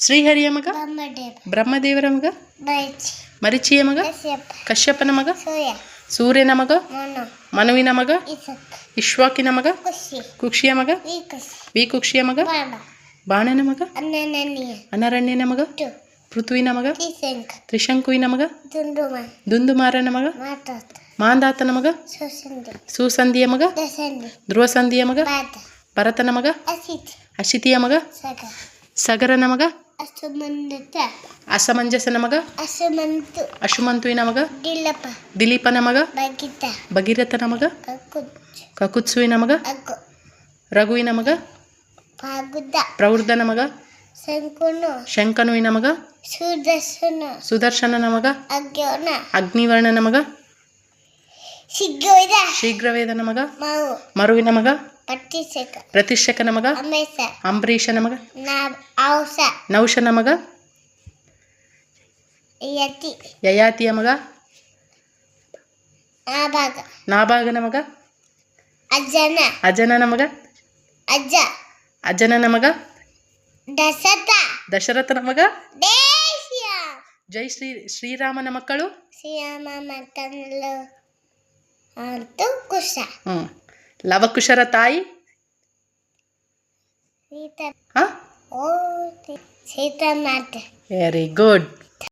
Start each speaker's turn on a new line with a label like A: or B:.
A: ಶ್ರೀಹರಿಯ ಮಗ?
B: ಬ್ರಹ್ಮದೇವರಮಗ
A: ಬ್ರಹ್ಮದೇವರ ಮಗ? ಮರಿಚಿಯ ಮಗ?
B: ಕಶ್ಯಪ.
A: ಕಶ್ಯಪನ ಮಗ?
B: ಸೂರ್ಯ.
A: ಸೂರ್ಯನ ಮಗ?
B: ಮನು.
A: ಮನುವಿನ ಮಗ? ಇಶ್ವಾಕಿನ ಮಗ? ಕುಕ್ಷಿಯ ಮಗ? ವಿ ಕುಕ್ಷಿಯ ಮಗ? ಬಾಣನ ಮಗ? ಅನರಣ್ಯನ ಮಗ? ಪೃಥ್ವಿನ ಮಗ? ತ್ರಿಶಂಕುವಿನ ಮಗ? ದುಂದುಮಾರನ ಮಗ? ಮಾಂದಾತನ ಮಗ? ಸುಸಂಧಿಯ ಮಗ? ಧ್ರುವಸಂಧಿಯ ಮಗ? ಭರತನ ಮಗ? ಅಶಿತಿಯ ಮಗ? ಸಗರನ ಮಗ? ಅಸಮಂಜಸನ ಮಗ
B: ಅಸಮಂತು.
A: ಅಶುಮಂತುವಿನ ಮಗ ದಿಲೀಪನ ಮಗ ಭಗೀರಥನ ಮಗ
B: ನಮಗ?
A: ಕಕುತ್ಸುವಿನ ಮಗ
B: ನಮಗ?
A: ರಘುವಿನ ಮಗ ಪ್ರವೃದ್ಧನ ಮಗ ಶಂಕನುವಿನ ಮಗ
B: ಸುದರ್ಶನ.
A: ಸುದರ್ಶನನ ಮಗ ಅಗ್ನಿವರ್ಣನ ಮಗ ಶೀಘ್ರವೇದನ ಮಗ ಮರುವಿನ ಮಗ
B: ಪಟ್ಟಿಸಕ
A: ನಮಗ? ಮಗ
B: ನಮಗ?
A: ಅಂಬರೀಷನ
B: ನಮಗ
A: ನೌಶನ ಮಗ
B: ಯತಿ.
A: ಯಯಾತಿಯ ಮಗ?
B: ಭಾಗ
A: ನಮಗ? ಮಗ
B: ಅಜ್ಜನ
A: ಅಜನನ ಮಗ
B: ಅಜ್ಜ.
A: ಅಜನ ನಮಗ?
B: ದಶರಥ.
A: ದಶರಥ ನಮಗ?
B: ದೇಶ್ಯ.
A: ಜೈ ಶ್ರೀ ಶ್ರೀರಾಮನ ಮಕ್ಕಳು?
B: ಶ್ರೀರಾಮ ಮಕ್ಕಳು. ಅಂತೂ ಕುಶ
A: ಹ್ಞೂ ಲವಕುಶರ ತಾಯಿ
B: ಸೀತಾ
A: ಹಾಂ
B: ಓ ಸೀತಾ ಮಾತೆ
A: ವೆರಿ ಗುಡ್